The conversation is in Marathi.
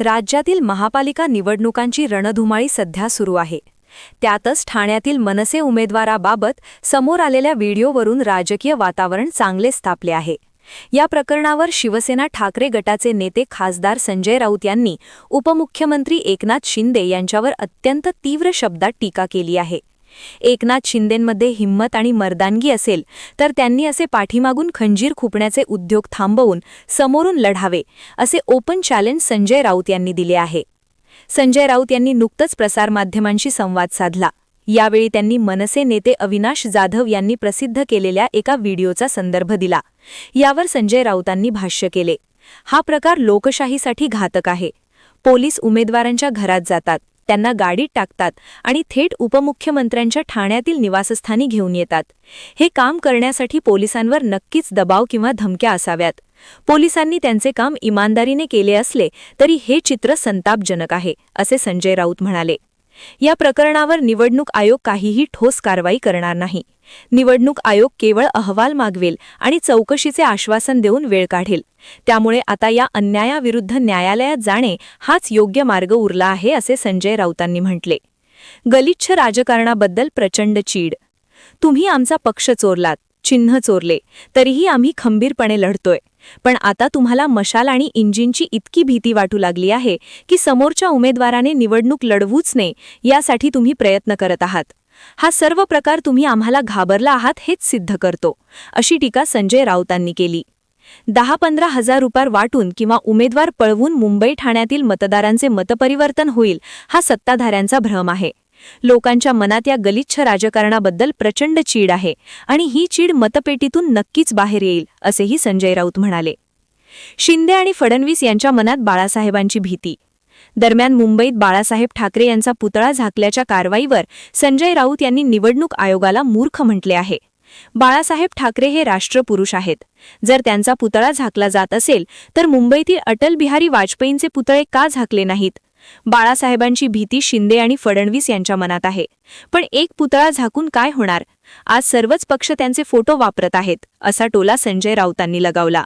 राज्यातील महापालिका निवडणुकांची रणधुमाळी सध्या सुरू आहे. त्यातच ठाण्यातील मनसे उमेदवाराबाबत समोर आलेल्या व्हिडिओवरून राजकीय वातावरण चांगलेच तापले आहे. या प्रकरणावर शिवसेना ठाकरे गटाचे नेते खासदार संजय राऊत यांनी उपमुख्यमंत्री एकनाथ शिंदे यांच्यावर अत्यंत तीव्र शब्दात टीका केली आहे. एकनाथ शिंदेंमध्ये हिंमत आणि मर्दानगी असेल तर त्यांनी असे पाठीमागून खंजीर खुपण्याचे उद्योग थांबवून समोरून लढावे असे ओपन चॅलेंज संजय राऊत यांनी दिले आहे. संजय राऊत यांनी नुकतंच प्रसारमाध्यमांशी संवाद साधला. यावेळी त्यांनी मनसे नेते अविनाश जाधव यांनी प्रसिद्ध केलेल्या एका व्हिडिओचा संदर्भ दिला. यावर संजय राऊतांनी भाष्य केले. हा प्रकार लोकशाहीसाठी घातक आहे. पोलीस उमेदवारांच्या घरात जातात. त्यांना गाडीत टाकतात आणि थेट उपमुख्यमंत्र्यांच्या ठाण्यातील निवासस्थानी घेऊन येतात. हे काम करण्यासाठी पोलिसांवर नक्कीच दबाव किंवा धमक्या असाव्यात. पोलिसांनी त्यांचे काम इमानदारीने केले असले तरी हे चित्र संतापजनक आहे असे संजय राऊत म्हणाले. या प्रकरणावर निवडणूक आयोग काहीही ठोस कारवाई करणार नाही. निवडणूक आयोग केवळ अहवाल मागवेल आणि चौकशीचे आश्वासन देऊन वेळ काढेल. त्यामुळे आता या अन्यायाविरुद्ध न्यायालयात जाणे हाच योग्य मार्ग उरला आहे असे संजय राऊतांनी म्हटले. गलिच्छ राजकारणाबद्दल प्रचंड चीड. तुम्ही आमचा पक्ष चोरलात. चिन्ह चोरले. तरीही आम्ही खंबीरपणे लढतोय. पण आता तुम्हाला मशाल आणि इंजिनची इतकी भीती वाटू लागली आहे की समोरच्या उमेदवाराने निवडणूक लढवूच नये यासाठी तुम्ही प्रयत्न करत आहात. हा सर्व प्रकार तुम्ही आम्हाला घाबरला आहात हेच सिद्ध करतो अशी टीका संजय राऊतांनी केली. दहा पंधरा हजार रुपये वाटून किंवा उमेदवार पळवून मुंबई ठाण्यातील मतदारांचे मतपरिवर्तन होईल हा सत्ताधाऱ्यांचा भ्रम आहे. लोकांच्या मनात या गलिच्छ राजकारणाबद्दल प्रचंड चीड आहे आणि ही चीड मतपेटीतून नक्कीच बाहेर येईल असेही संजय राऊत म्हणाले. शिंदे आणि फडणवीस यांच्या मनात बाळासाहेबांची भीती. दरम्यान मुंबईत बाळासाहेब ठाकरे यांचा पुतळा झाकल्याच्या कारवाईवर संजय राऊत यांनी निवडणूक आयोगाला मूर्ख म्हटले आहे. बाळासाहेब ठाकरे हे राष्ट्रपुरुष आहेत. जर त्यांचा पुतळा झाकला जात असेल तर मुंबईतील अटल बिहारी वाजपेयींचे पुतळे का झाकले नाहीत? बाळासाहेबांची भीती शिंदे आणि फडणवीस यांच्या मनात आहे. पण एक पुतळा झाकून काय होणार? आज सर्वच पक्ष त्यांचे फोटो वापरत आहेत असा टोला संजय राऊतांनी लगावला.